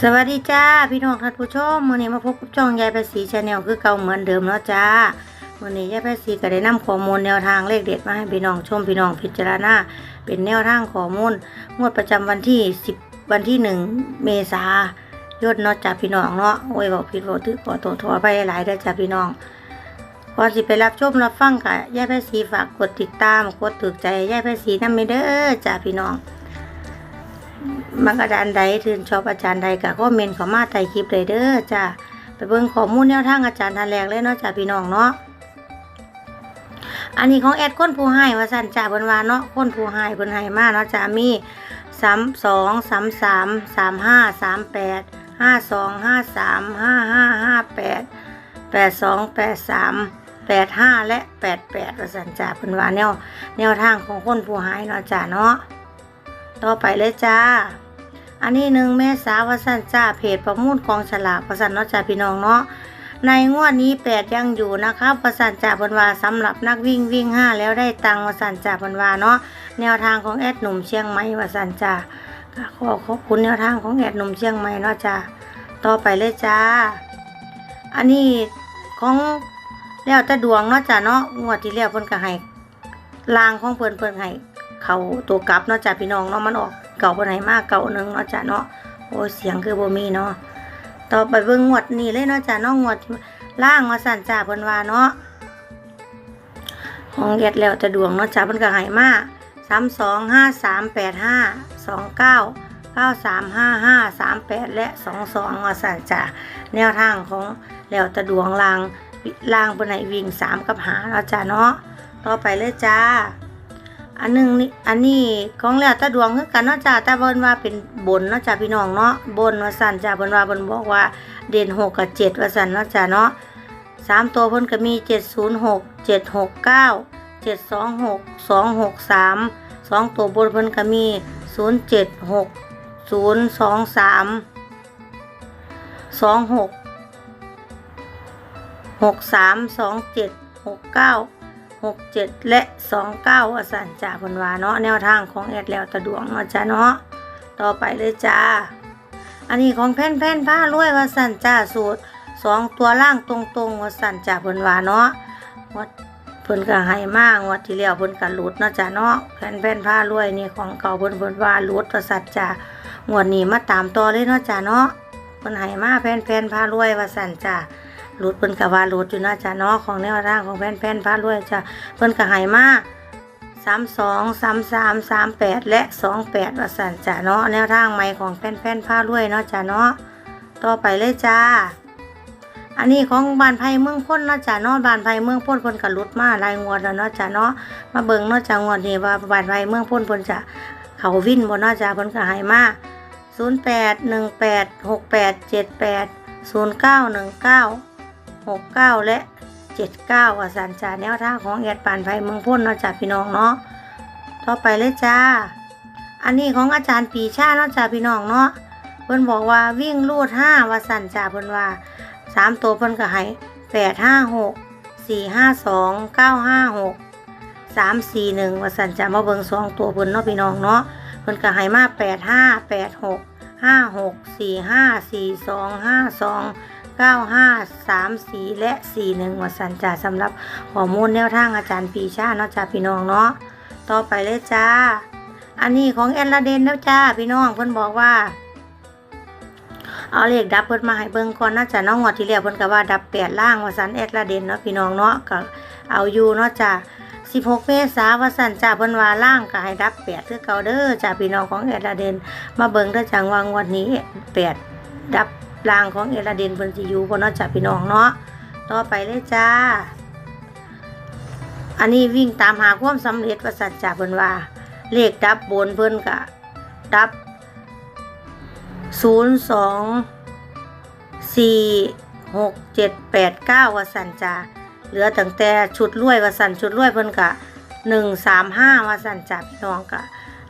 สวัสดีจ้าพี่น้องท่านผู้ชมมื้อนี้มาพบกับช่องยายภาษีชาแนลคือเก่าเหมือนเดิมเนาะจ้ามื้อนี้ยายภาษีก็ได้นำข้อมูลแนวทางเลขเด็ดมาให้พี่น้องชมพี่น้องพิจารณาเป็นแนวทางข้อมูลงวดประจำวันที่ 10 วันที่ 1 เมษายนเนาะจ้าพี่น้องเนาะโอ้ยบอกผิดบอกถือขอโทษขอไปหลายๆเด้จ้าพี่น้องก่อนสิไปรับชมรับฟังกะยายภาษีฝากกดติดตามกดถูกใจยายภาษีนำไปเด้อจ้าพี่น้อง มักอาจารย์ใดทืนชอบอาจารย์ใดก็คอมเมนต์เข้ามาใต้คลิปเลยเด้อจ้าไปเบิ่งข้อมูลแนวทางอาจารย์ทันแรกเลยเนาะจ้าพี่น้องเนาะอันนี้ของแอดคนผู้ให้ว่าสั่นจ้าเพิ่นว่าเนาะคนผู้ให้เพิ่นให้มาเนาะจ้ามีสามสองสามสามสามห้าสามแปดห้าสองห้าสามห้าห้าห้าแปดแปดสองแปดสามแปดห้าและแปดแปดว่าสั่นจ้าเพิ่นว่าแนวแนวทางของคนผู้ให้เนาะจ้าเนาะ ต่อไปเลยจ้า อันนี้หนึ่งเมษาวสันจ้าเพจประมูลกองฉลากประสันเนาะจ้าพี่น้องเนาะในงวดนี้แปดยังอยู่นะครับประสันจ่าบนวาสำหรับนักวิ่งวิ่งห้าแล้วได้ตังประสันจ่าบนวาเนาะแนวทางของแอดหนุ่มเชียงใหม่ประสันจ่าขอขอบคุณแนวทางของแอดหนุ่มเชียงใหม่เนาะจ้าต่อไปเลยจ้า อันนี้ของแล้วแต่ดวงเนาะจ้าเนาะงวดที่แล้วเพิ่นก็ให้ลางของเพิ่นเพิ่นให้ เขาตัวกลับเนาะจ้าพี่น้องเนาะมันออกเก่าปานไหนมากเก่าหนึ่งเนาะจ้ะเนาะโอ้เสียงคือโบมีเนาะต่อไปเบิ่งงวดนี้เลยเนาะจ้ะนาะงวดล่างมาสั่นจ้าเพิ่นว่าเนาะของเอ็ดแล้วแต่ดวงเนาะจ้ะเพิ่นก็ให้มา32 5385 29 9355 38แปดและ22ว่าสั่นจ้ะแนวทางของแล้วแต่ดวงลางลางเพิ่นให้วิ่ง3กับหาเนาะจ้ะเนาะต่อไปเลยจ้า อันหนึงนี่อันนี้ของแล้วต่ดวงคือกันเนาะจ้าต่เพิ่นว่าเป็นบนเนาะจ้าพี่น้องเนาะบนว่าสั่นจ้าเพิ่นว่าเพิ่นบอกว่าเด่นหกกับเจ็ดว่าสั่นเนาะจ้าเนาะสามตัวเพิ่นก็มีเจ็ดศูนย์หกเจ็ดหกเก้าเจ็ดสองหกสองหกสามสองตัวบนเพิ่นก็มีศูนย์เจ็ดหกศูนย์สองสามสองหกหกสามสองเจ็ดหกเก้า หกเจ็ดและสองเก้าอาสันจ่าเพิ่นวาเนาะแนวทางของแอดแล้วตะดวงเนาะจ้าเนาะต่อไปเลยจ้า อันนี้ของแผ่นแผ่นผ้ารวยว่าสันจ่าสูตรสองตัวล่างตรงๆว่าสันจ่าเพิ่นวาเนาะวัดเพิ่นก็ให้มากวัดที่แล้วเพิ่นก็หลุดเนาะจ้าเนาะแผ่นแผ่นผ้ารวยนี่ของเก่าเพิ่นเพิ่นว่าหลุดว่าสันจ่างวดนี้มาตามต่อเลยเนาะจ้าเนาะเพิ่นให้มาแผ่นแผ่นผ้ารวยว่าสันจ่า รูดเพิ่นก็ว่ารูดอยู่นะจ้ะเนาะของแนวทางของแผ่นแผ่นพระรวยจ้ะเพิ่นก็ให้มาสามสองสามสามสามแปดและสองแปดว่าสันจ้ะเนาะแนวทางใหม่ของแผ่นแผ่นพระรวยเนาะจ้ะเนาะต่อไปเลยจ้าอันนี้ของบานไผ่เมืองพ้นเนาะจ้ะเนาะบานไผ่เมืองพ้นเพิ่นก็หลุดมาลายงวดแล้วเนาะจ้ะเนาะมาเบิ่งเนาะจ้ะงวดนี้ว่าบานไผ่เมืองพ้นเพิ่นจะเขาวินบ่เนาะจ้ะเพิ่นก็ให้มาศูนย์แปดหนึ่งแปดหกแปดเจ็ดแปดศูนย์เก้าหนึ่งเก้า หกเก้าและเจ็ดเก้าสันจาแนวทางของแอดปานไฟเมืองพ้นเนาะจ้าพี่น้องเนาะต่อไปเลยจ้า อันนี้ของอาจารย์ปีชาเนาะจ้าพี่น้องเนาะเพิ่นบอกว่าวิ่งลูดห้าว่าสันจ้าเพิ่นว่าสามตัวเพิ่นก็ให้แปดห้าหกสี่ห้าสองเก้าห้าหกสามสี่หนึ่งว่าสันจ้ามาเบิ่งสองตัวเพิ่นเนาะพี่น้องเนาะเพิ่นก็ให้มาแปดห้าแปดหกห้าหกสี่ห้าสี่สองห้าสอง 9 5 3 4 และ 4 1วัสันจ่าสำหรับข้อมูลแนวทางอาจารย์ปีชาเนาะจ้าพี่น้องเนาะต่อไปเลยจ้า อันนี้ของแอนลาเดนแล้วจ้าพี่น้องเพิ่นบอกว่าเอาเลขดับเพิ่นมาให้เบิ่งก่อนนะจ้าน้องงวดที่แล้วเพิ่นก็ว่าดับแปดล่างว่าสันแอดลาเดนเนาะพี่น้องเนาะก็เอาอยู่เนาะจ้า16 เมษาว่าสันจ้าเพิ่นว่าล่างก็ให้ดับแปดคือเก่าเด้อจ้าพี่น้องของแอดลาเดน มาเบิ่งเด้อจังว่างวดนี้แปดดับ ลางของเอราเดนเพิ่นสิอยู่บ่เนาะจ้ะพี่น้องเนาะต่อไปเลยจ้า อันนี้วิ่งตามหาความสำเร็จว่าสัจจะเพิ่นว่า เลขดับบนเพิ่นก็ดับศูนย์สองสี่หกเจ็ดแปดเก้าวสันจ้าเหลือตั้งแต่ชุดรวยวสันชุดรวยเพิ่นก็หนึ่งสามห้าวสันจ้าพี่น้องก็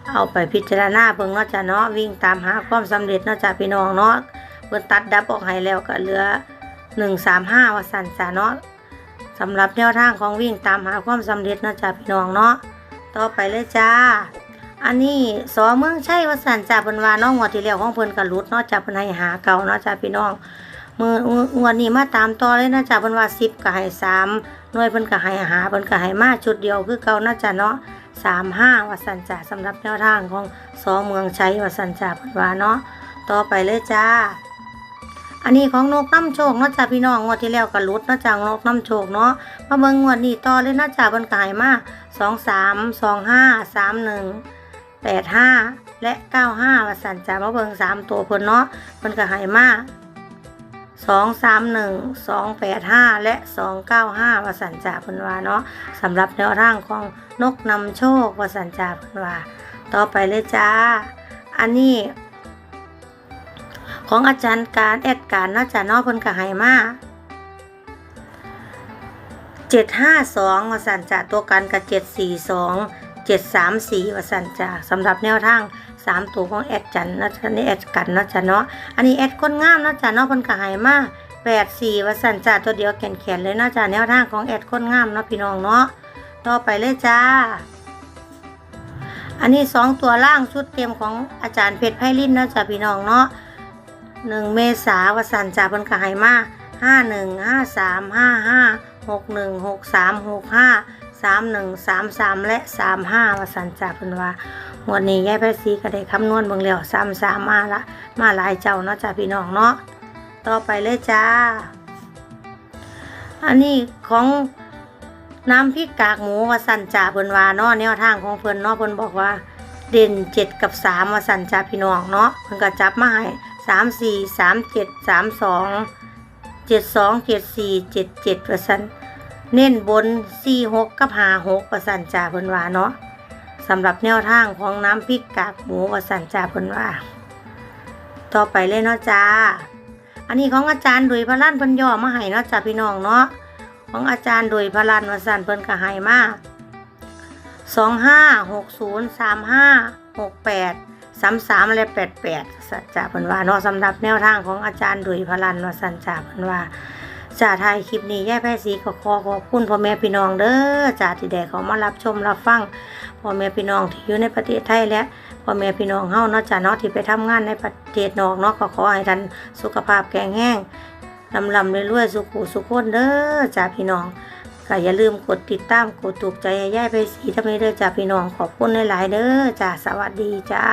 เอาไปพิจารณาเพิ่งเนาะจ้ะเนาะวิ่งตามหาความสำเร็จเนาะจ้ะพี่น้องเนาะ พิ่นตัดดับออกให้แล้วก็เหลือหนึ่งสามห้าว่าสันจ้าเนาะสำหรับแนวทางของวิ่งตามหาความสำเร็จนาะจ้าพี่น้องเนาะต่อไปเลยจ้า อันนี้สอเมืองใช่ว่าสันจ่าเพิ่นว่าน้องงวดที่แล้วของเพิ่นก็หลุดเนาะจ้าเพิ่นให้หาเก่าเนาะจ้าพี่น้องมือวดนี้มาตามต่อเลยนะจ้าเพิ่นว่า10ก็ให้3หน่วยเพิ่นก็ให้หาเพิ่นก็ให้มาชุดเดียวคือเก่านะจ้าเนาะ35ว่าสันจ่าสำหรับแนวทางของสอเมืองใช้ว่าสันจ่าเพิ่นว่าเนาะต่อไปเลยจ้า อันนี้ของนกน้ำโชคเนาะจ้าพี่น้องงวดที่แล้วก็ลุดเนาะจ้านกน้ำโชคเนาะมาเบิ่งงวดนี้ต่อเลยเนาะจ้าเพิ่นก็ให้มา23 25 31แปดห้าและเก้าห้าว่าสันจ่ามาเบิงสามตัวเพิ่นเนาะเพิ่นก็ใหายมาสองสามหนึ่งสองแปดห้าและสองเก้าห้าว่าสันจ่าเพิ่นว่าเนาะสำหรับแนวทางของนกนำโชคว่าสันจ่าเพิ่นว่าต่อไปเลยจ้า อันนี้ ของอาจารย์การแอดการนาะจ้าเนาะเพิ่นก็ใหายมาเจ็ดห้าสองวสันจ่าตัวกันกับเจ็ดสี่สองเจ็ดสามสี่วสันจ้าสำหรับแนวทางสามตัวของแอดจันนะจ๊ะนี่แอดกันนะจ๊ะเนาะอันนี้แอดคนงามนะจ๊ะเนาะเพิ่นก็ใหายมาแปดสี่วสันจ้าตัวเดียวแขนแขนๆเลยนะจ๊ะแนวทางของแอดคนงามเนาะพี่น้องเนาะต่อไปเลยจ้าอันนี้สองตัวล่างชุดเต็มของอาจารย์เพชรไพลินนะจ๊ะพี่น้องเนาะ หนึ่งเมษาวสันจ้าเพิ่นก็ใหายมาห้าหนึ่งห้าสามห้าห้าหกหนึ่งหกสามหกห้าสามหนึ่งสามสามและสามห้าวสันจ่าเพิ่นว่างวดนี้ยายแพทย์ซีก็ได้คำนวณเบิ่งแล้วสามสามมาละมาหลายเจ้าเนาะจ้าพี่น้องเนาะต่อไปเลยจ้า อันนี้ของน้ำพริกกากหมูวสันจ่าเพิ่นว่าเนาะแนวทางของเพิ่นเนาะเพิ่นบอกว่า เด่นเจ็ดกับสามวสันจ่าพี่น้องเนาะเพิ่นก็จับมาให้ สามสี่สามเจ็ดสามสองเจ็ดสองเจ็ดสี่เจ็ดเจ็ดวสันเน้นบน46กับ56ประสันจ่าเพิ่นว่าเนาะสำหรับแนวทางของน้ำพริกกากหมูประสันจ่าเพิ่นว่า ต่อไปเลยเนาะจ้า อันนี้ของอาจารย์ดุยพระลันเพิ่นย่อมาให้เนาะจ้าพี่น้องเนาะของอาจารย์ดุยพระลันวสันเพิ่นก็ให้มา2560 35 68 33แปด ละ88สัจจะเพิ่นว่าเนาะสำหรับแนวทางของอาจารย์ดุยพลันวสันจ่าพิ่นว่าจ่าไทยคลิปนี้ย่ายแพทย์สีก็ขอขอบคุณพ่อแม่พี่น้องเด้อจ่าที่แดเขามารับชมรับฟังพ่อแม่พี่น้องที่อยู่ในประเทศไทยและพ่อแม่พี่น้องเฮาเนาะจ่าเนาะที่ไปทำงานในประเทศนอกเนาะก็ขอให้ท่านสุขภาพแข็งแรงลำลำเรวยๆสุขุสุขคนเด้อจ่าพี่น้อง ก็อย่าลืมกดติดตามกดถูกใจแย่ายแพทย์สีทำไมเด้อจ่าพี่น้องขอบคุณหลายๆเด้อจ่าสวัสดีจ้า